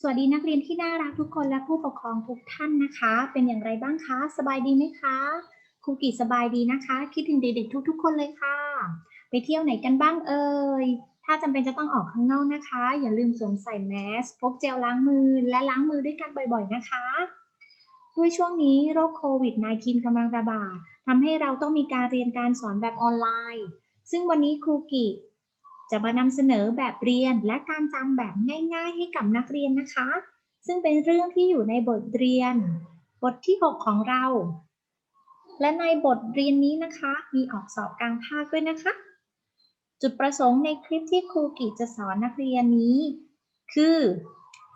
สวัสดีนักเรียนที่น่ารักทุกคนและผู้ปกครองทุกท่านนะคะ เป็นอย่างไรบ้างคะ สบายดีไหมคะ ครูกิจสบายดีนะคะ คิดถึงเด็กๆทุก ๆ คนเลยค่ะ ไปเที่ยวไหนกันบ้างเอ่ย ถ้าจำเป็นจะต้องออกข้างนอกนะคะ อย่าลืมสวมใส่แมส พกเจลล้างมือ และล้างมือด้วยกันบ่อยๆนะคะ ด้วยช่วงนี้โรคโควิด -19 กำลังระบาดทำให้เราต้องมีการเรียนการสอนแบบออนไลน์ ซึ่งวันนี้ครูกิ จะมานำเสนอแบบเรียนและการจำแบบง่ายๆ ให้กับนักเรียนนะคะ ซึ่งเป็นเรื่องที่อยู่ในบทเรียน บทที่ 6 ของเรา และในบทเรียนนี้นะคะ มีออกสอบกลางภาคด้วยนะคะ จุดประสงค์ในคลิปที่ครูกิจจะสอนนักเรียนนี้ คือ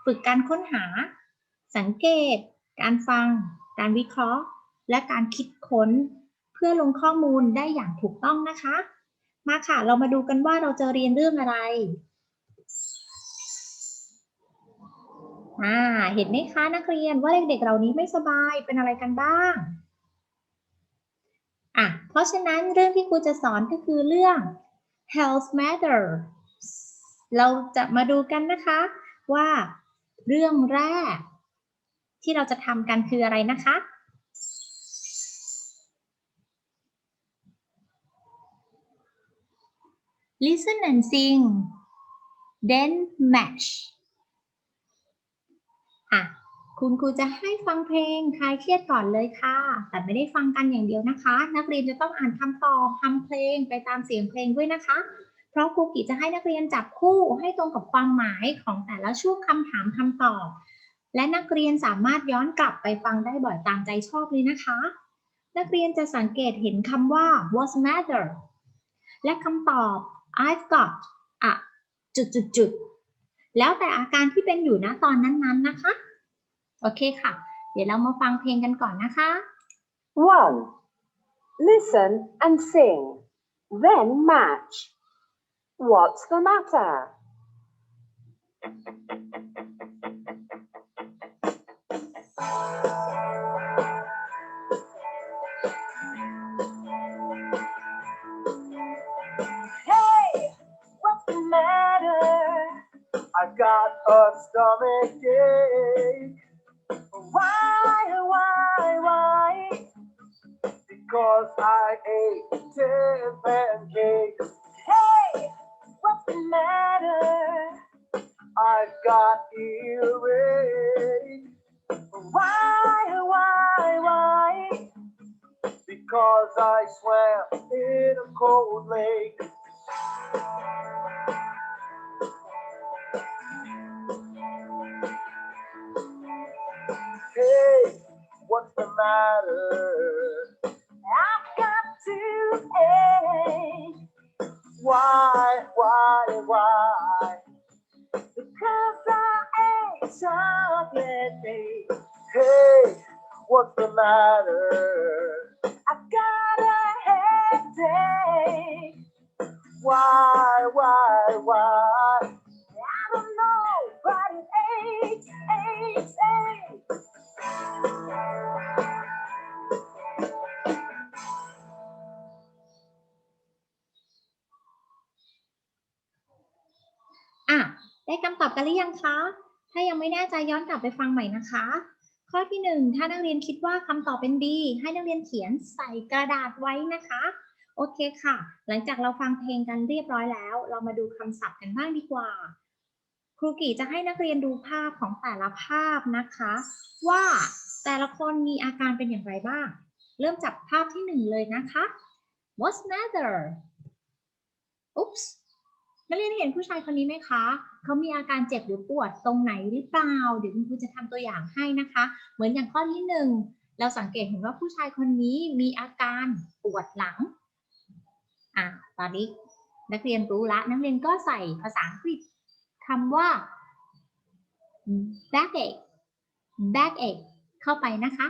ฝึกการค้นหา สังเกต การฟัง การวิเคราะห์ และการคิดค้น เพื่อลงข้อมูลได้อย่างถูกต้องนะคะ มาค่ะ เรามาดูกันว่าเราจะเรียนเรื่องอะไร อ่า เห็นไหมคะนักเรียนว่าเด็กๆเหล่านี้ไม่สบายเป็นอะไรกันบ้าง อะ เพราะฉะนั้นเรื่องที่ครูจะสอนก็คือเรื่อง health matter เราจะมาดูกันนะคะ ว่าเรื่องแรก ที่เราจะทำกันคืออะไรนะคะ listen and sing then match อะ คุณครูจะให้ฟังเพลงคลายเครียดก่อนเลยค่ะ แต่ไม่ได้ฟังกันอย่างเดียวนะคะ นักเรียนจะต้องอ่านคำตอบทำเพลงไปตามเสียงเพลงด้วยนะคะ เพราะครูกิจะให้นักเรียนจับคู่ให้ตรงกับความหมายของแต่ละช่วงคำถามคำตอบ และนักเรียนสามารถย้อนกลับไปฟังได้บ่อยตามใจชอบเลยนะคะ นักเรียนจะสังเกตเห็นคำว่า what's matter และคำตอบ I've got อะจุดจุดจุดๆแล้วแต่อาการที่เป็นอยู่นะตอนนั้นๆนะคะ โอเคค่ะ เดี๋ยวเรามาฟังเพลงกันก่อนนะคะ 1. Listen and sing, then match. What's the matter? Hey, I got a stomach ache. Why, why, why? Because I ate ten pancakes. Hey, what's the matter? I've got earache. Why, why, why? Because I swam in a cold lake. Why, why, why? Because I ate chocolate cake. Hey, what's the matter? คำตอบกันหรือยังคะ ถ้ายังไม่แน่ใจย้อนกลับไปฟังใหม่นะคะ ข้อที่หนึ่งถ้านักเรียนคิดว่าคำตอบเป็น B ให้นักเรียนเขียนใส่กระดาษไว้นะคะ โอเคค่ะ หลังจากเราฟังเพลงกันเรียบร้อยแล้ว เรามาดูคำศัพท์กันบ้างดีกว่า ครูกี่จะให้นักเรียนดูภาพของแต่ละภาพนะคะ ว่าแต่ละคนมีอาการเป็นอย่างไรบ้าง เริ่มจากภาพที่หนึ่งเลยนะคะ What's matter Oops นักเรียนเห็นผู้ชายคนนี้ไหมคะ เขามีอาการเจ็บหรือปวดตรงไหนหรือเปล่า เดี๋ยวคุณครูจะทำตัวอย่างให้นะคะ เหมือนอย่างข้อที่หนึ่งเราสังเกตเห็นว่าผู้ชายคนนี้มีอาการปวดหลัง อะตอนนี้นักเรียนรู้ละ นักเรียนก็ใส่ภาษาอังกฤษคำว่า backache backache เข้าไปนะคะ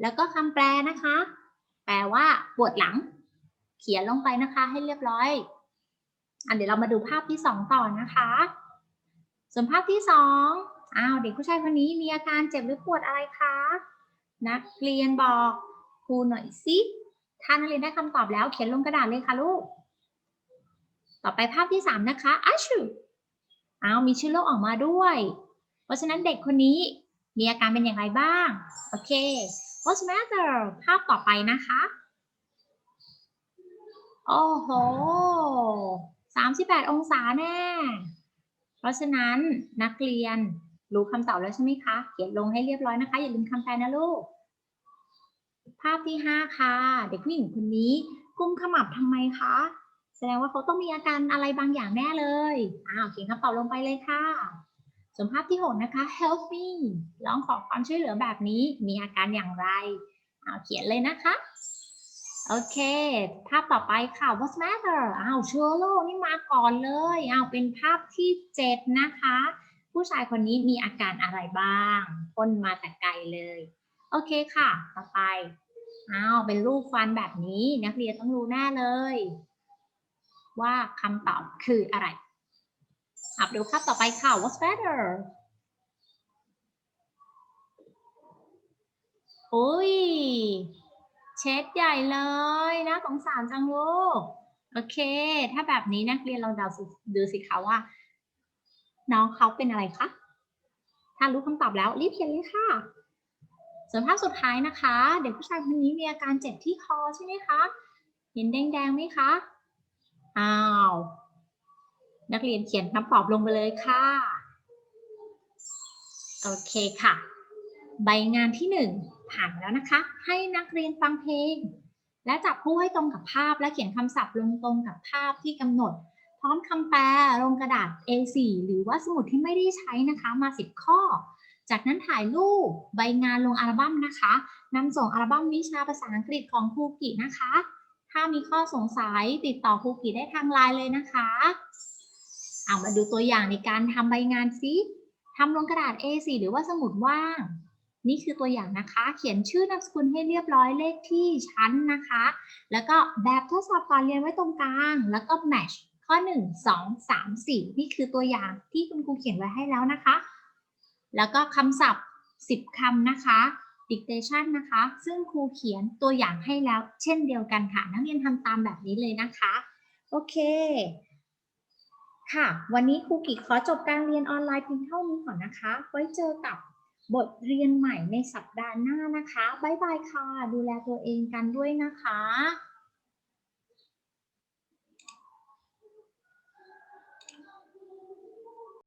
แล้วก็คำแปลนะคะ แปลว่าปวดหลัง เขียนลงไปนะคะให้เรียบร้อย อะเดี๋ยวเรามาดูภาพที่สองต่อนะคะ ส่วนภาพที่สองอ้าวเด็กผู้ชายคนนี้มีอาการเจ็บหรือปวดอะไรคะนักเรียนบอกครูหน่อยสิถ้านักเรียนได้คำตอบแล้วเขียนลงกระดาษเลยค่ะลูก ต่อไปภาพที่สามนะคะอาชูอ้าวมีชื่อโรคออกมาด้วย เพราะฉะนั้นเด็กคนนี้มีอาการเป็นอย่างไรบ้าง โอเค What's matter ภาพต่อไปนะคะ โอ้โห 38 องศาแน่ เพราะฉะนั้นนักเรียนรู้คำตอบแล้วใช่ไหมคะ เขียนลงให้เรียบร้อยนะคะ อย่าลืมคำแปลนะลูก ภาพที่ 5 ค่ะ เด็กผู้หญิงคนนี้กุมขมับทำไมคะ แสดงว่าเขาต้องมีอาการอะไรบางอย่างแน่เลย อ้าวเขียนคำตอบลงไปเลยค่ะส่วนภาพที่ 6 นะคะ help me ร้องขอความช่วยเหลือแบบนี้มีอาการอย่างไรอ้าวเขียนเลยนะคะ โอเคภาพต่อไปค่ะ what's matter อ้าวเชื้อโรคนี่มาก่อนเลยอ้าวเป็นภาพที่ 7 นะคะ ผู้ชายคนนี้มีอาการอะไรบ้างพ่นมาแต่ไกลเลย โอเคค่ะ ต่อไปอ้าวเป็นรูปฟันแบบนี้นักเรียนต้องรู้แน่เลย ว่าคำตอบคืออะไรอับดูภาพต่อไปค่ะ what's better อุ้ย เช็ดใหญ่เลยนะสงสารจังลูกโอเค ถ้าแบบนี้นักเรียนลองเดาดูสิคะว่า น้องเขาเป็นอะไรคะถ้ารู้คำตอบแล้วรีบเขียนเลยค่ะส่วนภาพสุดท้ายนะคะ เด็กผู้ชายคนนี้มีอาการเจ็บที่คอใช่ไหมคะเห็นแดงๆไหมคะอ้าวนักเรียนเขียนคำตอบลงไปเลยค่ะโอเคค่ะ ใบงานที่หนึ่ง ผ่านแล้วนะคะ ให้นักเรียนฟังเพลง และจับคู่ให้ตรงกับภาพ และเขียนคำศัพท์ลงตรงกับภาพที่กำหนด พร้อมคำแปลลงกระดาษ A4 หรือว่าสมุดที่ไม่ได้ใช้นะคะมา 10 ข้อ จากนั้นถ่ายรูปใบงานลงอัลบั้มนะคะนำส่งอัลบั้มวิชาภาษาอังกฤษของครูกินะคะ ถ้ามีข้อสงสัยติดต่อครูกิได้ทางไลน์เลยนะคะเอามาดูตัวอย่างในการทำใบงานซิทำลงกระดาษ A4 หรือว่าสมุดว่าง นี่คือตัวอย่างนะคะ เขียนชื่อนามสกุลให้เรียบร้อยเลขที่ชั้นนะคะ แล้วก็แบบทดสอบก่อนเรียนไว้ตรงกลาง แล้วก็ match ข้อ 1 2 3 4 นี่คือตัวอย่างที่คุณครูเขียนไว้ให้แล้วนะคะ แล้วก็คำศัพท์ 10คำนะคะ dictation นะคะ ซึ่งครูเขียนตัวอย่างให้แล้วเช่นเดียวกันค่ะ นักเรียนทำตามแบบนี้เลยนะคะ โอเค ค่ะ วันนี้ครูกิขอจบการเรียนออนไลน์เพียงเท่านี้ก่อนนะคะ ไว้เจอกับ บทเรียนใหม่ในสัปดาห์หน้านะคะ บ๊ายบายค่ะ ดูแลตัวเองกันด้วยนะคะ